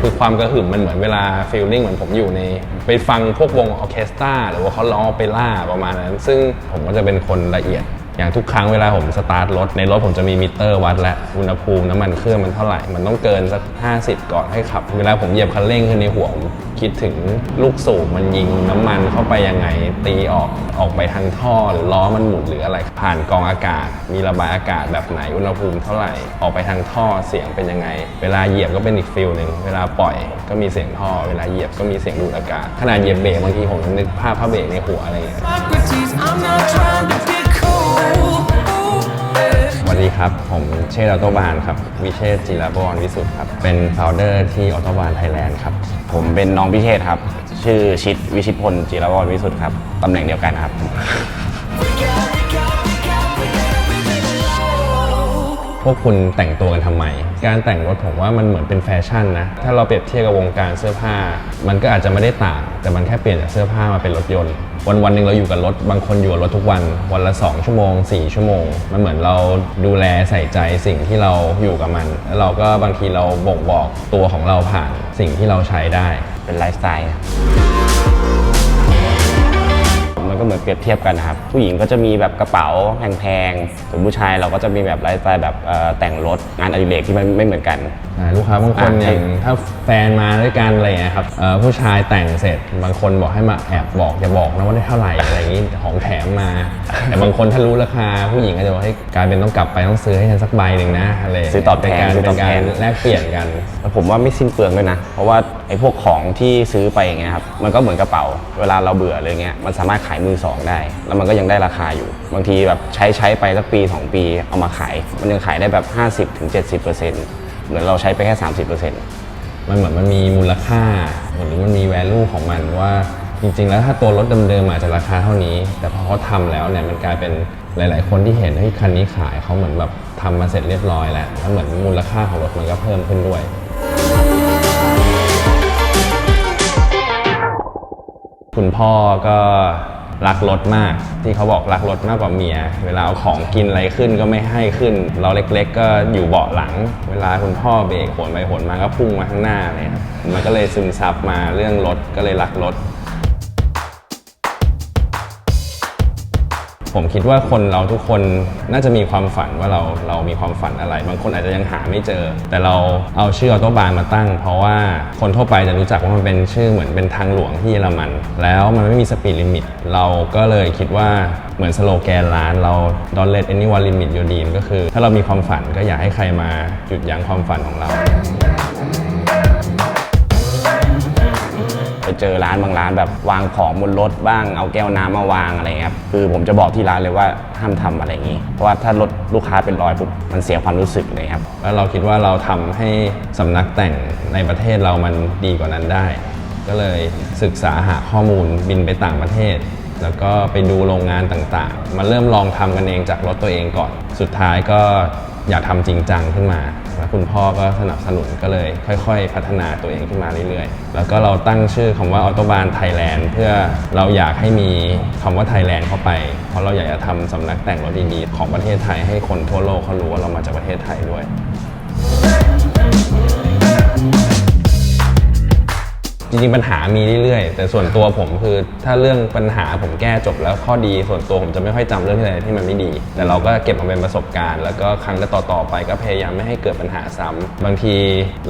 คือความกระหึ่มมันเหมือนเวลาฟีลลิ่งเหมือนผมอยู่ใน ไปฟังพวกวงออเคสตราหรือว่าเขาร้องเปร่าประมาณนั้น ซึ่งผมก็จะเป็นคนละเอียด อย่างทุกครั้งเวลาผมสตาร์ทรถ ในรถผมจะมีมิเตอร์วัดและอุณหภูมิน้ำมันเครื่องมันเท่าไหร่ มันต้องเกินสัก 50 ก่อนให้ขับ เวลาผมเหยียบคันเร่งขึ้นในหัวผมคิดถึงลูกสูบมันยิงน้ำมันเข้าไปยังไง ตีออกออกไปทางท่อหรือล้อมันหมุนหรืออะไร ผ่านกองอากาศ มีระบายอากาศแบบไหนอุณหภูมิเท่าไหร่ออกไปทางท่อเสียงเป็นยังไง เวลาเหยียบก็เป็นอีกฟิลหนึ่งเวลาปล่อยก็มีเสียงท่อ เวลาเหยียบก็มีเสียงดูดอากาศขนาดเหยียบเบรกบางทีผมนึกภาพพระเบรกในหัวอะไรอย่างเงี้ย ครับ ผมเชษออโตบานครับ วิเชษจิรบวรวิสุทธ์ครับ เป็น f o u เดอร์ที่ออโตบานไทยแลนด์ครับ ผมเป็นน้องพิเชษครับ ชื่อชิดวิชิตพลจิรวรวิสุทธ์ครับ ตำแหน่งเดียวกันครับ พวกคุณแต่งตัวกันทำไม การแต่งรถผมว่ามันเหมือนเป็นแฟชั่นนะ ถ้าเราเปรียบเทียบกับวงการเสื้อผ้า มันก็อาจจะไม่ได้ต่าง แต่มันแค่เปลี่ยนจากเสื้อผ้ามาเป็นรถยนต์ วันวันๆหนึ่งเราอยู่กับรถ บางคนอยู่กับรถทุกวัน วันละ 2 ชั่วโมง 4 ชั่วโมง มันเหมือนเราดูแลใส่ใจสิ่งที่เราอยู่กับมัน แล้วเราก็บางทีเราบ่งบอกตัวของเราผ่านสิ่งที่เราใช้ได้ เป็นไลฟ์สไตล์ มันก็เหมือนเปรียบเทียบกันนะครับ ผู้หญิงก็จะมีแบบกระเป๋าแพงๆส่วนผู้ชายเราก็จะมีแบบไลฟ์สไตล์แบบเอ่อแต่งรถงานอดิเรกที่มันไม่เหมือนกัน อ่าลูกค้าบางคนอะ อย่างถ้าแฟนมาด้วยกันอะไรอย่างเงี้ยครับเอ่อผู้ชายแต่งเสร็จบางคนบอกให้มาแอบบอกอย่าบอกนะว่าได้เท่าไหร่อะไร อย่างงี้ของแถมมา แต่บางคนถ้ารู้ราคาผู้หญิงก็จะบอกให้กลายเป็นต้องกลับไปต้องซื้อให้ฉันสักใบหนึ่งนะอะไรย่างเงี้ยซื้อตอบแทนเป็นการซื้อตอบแทนเป็นการแลกเปลี่ยนกัน แล้วผมว่าไม่สิ้นเปลืองด้วยนะ เพราะว่าไอ้พวกของที่ซื้อไปอย่างเงี้ยครับ มันก็เหมือนกระเป๋า เวลาเราเบื่ออะไรเงี้ย มันสามารถขายมือสองได้ แล้วมันก็ยังได้ราคาอยู่ บางทีแบบใช้ใช้ไปสักปี 2 ปี เอามาขาย มันยังขายได้แบบ 50-70%เหมือนเราใช้ไปแค่ 30%มันเหมือนมันมีมูลค่าหรือมันมี value ของมันว่า จริง ๆ แล้วถ้าตัวรถเดิมๆอาจจะราคาเท่านี้ แต่พอเขาทำแล้วเนี่ยมันกลายเป็นหลาย ๆ คนที่เห็นเฮ้ยคันนี้ขายเขาเหมือนแบบทำมาเสร็จเรียบร้อยแล้วแล้วเหมือนมูลค่าของรถมันก็เพิ่มขึ้นด้วยคุณพ่อก็รักรถมาก ที่เขาบอกรักรถมากกว่าเมีย เวลาเอาของกินอะไรขึ้นก็ไม่ให้ขึ้น เราเล็ก ๆ ก็อยู่เบาะหลัง เวลาคุณพ่อเบรกโหนไปโหนมาก็พุ่งมาข้างหน้าเลยครับมันก็เลยซึมซับมาเรื่องรถก็เลยรักรถ ผมคิดว่าคนเราทุกคนน่าจะมีความฝันว่าเราเรามีความฝันอะไร บางคนอาจจะยังหาไม่เจอ แต่เราเอาชื่อออโตบานมาตั้ง เพราะว่าคนทั่วไปจะรู้จักว่ามันเป็นชื่อเหมือนเป็นทางหลวงที่เยอรมัน แล้วมันไม่มีสปีดลิมิตเราก็เลยคิดว่าเหมือนสโลแกนร้านเรา don't let anyone limit your dream ก็คือ ถ้าเรามีความฝันก็อยากให้ใครมาหยุดยั้งความฝันของเรา เจอร้านบางร้านแบบวางของบนรถบ้างเอาแก้วน้ำมาวางอะไรครับคือผมจะบอกที่ร้านเลยว่าห้ามทำอะไรอย่างนี้ เพราะว่าถ้ารถลูกค้าเป็นรอยปุ๊บมันเสียความรู้สึกเลยครับ แล้วเราคิดว่าเราทำให้สำนักแต่งในประเทศเรามันดีกว่านั้นได้ ก็เลยศึกษาหาข้อมูลบินไปต่างประเทศ แล้วก็ไปดูโรงงานต่างๆ มาเริ่มลองทำกันเองจากรถตัวเองก่อน สุดท้ายก็อยากทำจริงจังขึ้นมา คุณพ่อก็สนับสนุนก็เลย ค่อยๆ พัฒนาตัวเองขึ้นมาเรื่อยๆ แล้วก็เราตั้งชื่อคำว่าออโตบานไทยแลนด์เพื่อเราอยากให้มีคำว่าไทยแลนด์เข้าไป เพราะเราอยากจะทำสำนักแต่งรถดีๆของประเทศไทยให้คนทั่วโลกเขารู้ว่าเรามาจากประเทศไทยด้วย จริงๆปัญหามีเรื่อยๆ แต่ส่วนตัวผมคือถ้าเรื่องปัญหาผมแก้จบแล้วข้อดีส่วนตัวผมจะไม่ค่อยจำเรื่องอะไรที่มันไม่ดี แต่เราก็เก็บมาเป็นประสบการณ์ แล้วก็ครั้งต่อๆไปก็พยายามไม่ให้เกิดปัญหาซ้ำบางที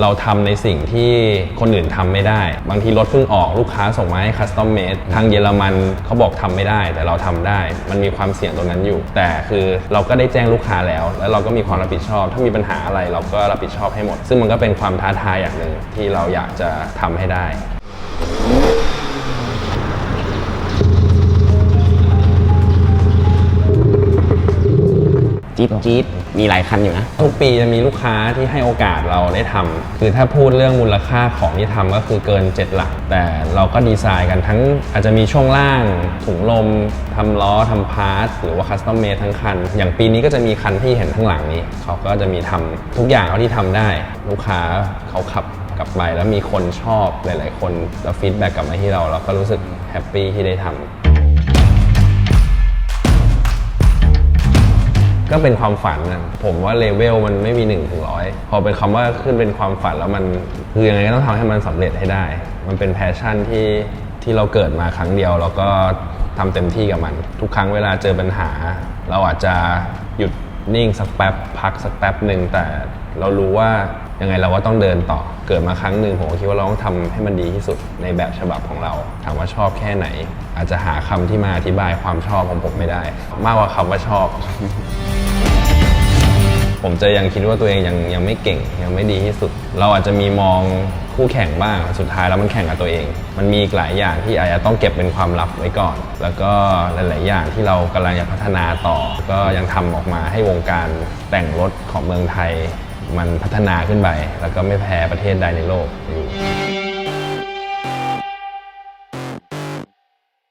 เราทำในสิ่งที่คนอื่นทำไม่ได้ บางทีรถเพิ่งออกลูกค้าส่งมาให้คัสตอมเมดทางเยอรมันเขาบอกทำไม่ได้ แต่เราทำได้ มันมีความเสี่ยงตรงนั้นอยู่ แต่คือเราก็ได้แจ้งลูกค้าแล้ว แล้วเราก็มีความรับผิดชอบ ถ้ามีปัญหาอะไรเราก็รับผิดชอบให้หมด ซึ่งมันก็เป็นความท้าทายอย่างหนึ่งที่เราอยากจะทำให้ได้ จี๊ดจี๊ดมีหลายคันอยู่นะ ทุกปีจะมีลูกค้าที่ให้โอกาสเราได้ทำคือถ้าพูดเรื่องมูลค่าของที่ทำก็คือเกิน 7 หลัก แต่เราก็ดีไซน์กันทั้งอาจจะมีช่วงล่างถุงลมทำล้อทำพาร์ทหรือว่าคัสตอมเมดทั้งคัน อย่างปีนี้ก็จะมีคันที่เห็นข้างหลังนี้ เขาก็จะมีทำทุกอย่างเอาที่ทำได้ ลูกค้าเขาขับ กลับไป แล้วมีคนชอบหลายๆ คนแล้วฟีดแบ็กกลับมาที่เราเราก็รู้สึกแฮปปี้ที่ได้ทำก็เป็นความฝันนะผมว่าเลเวลมันไม่มี1นถึงร้อยพอเป็นคำว่าขึ้นเป็นความฝันแล้วมันคือยังไงก็ต้องทำให้มันสำเร็จให้ได้ มันเป็นแพชชั่นที่ที่เราเกิดมาครั้งเดียวแล้วก็ทำเต็มที่กับมัน ทุกครั้งเวลาเจอปัญหา เราอาจจะหยุดนิ่งสักแป๊บพักสักแป๊บหนึ่งแต่เรารู้ว่า ยังไงเราก็ต้องเดินต่อเกิดมาครั้งหนึ่งผมก็คิดว่าเราต้องทำให้มันดีที่สุดในแบบฉบับของเรา ถามว่าชอบแค่ไหน อาจจะหาคำที่มาอธิบายความชอบของผมไม่ได้ มากกว่าคำว่าชอบ ผมจะยังคิดว่าตัวเองยังยังไม่เก่งยังไม่ดีที่สุด เราอาจจะมีมองคู่แข่งบ้างสุดท้ายแล้วมันแข่งกับตัวเอง มันมีอีกหลายอย่างที่อาจจะต้องเก็บเป็นความลับไว้ก่อน แล้วก็หลาย ๆ อย่างที่เรากำลังจะพัฒนาต่อ ก็ยังทำออกมาให้วงการแต่งรถของเมืองไทย มันพัฒนาขึ้นไป แล้วก็ไม่แพ้ประเทศใดในโลกอยู่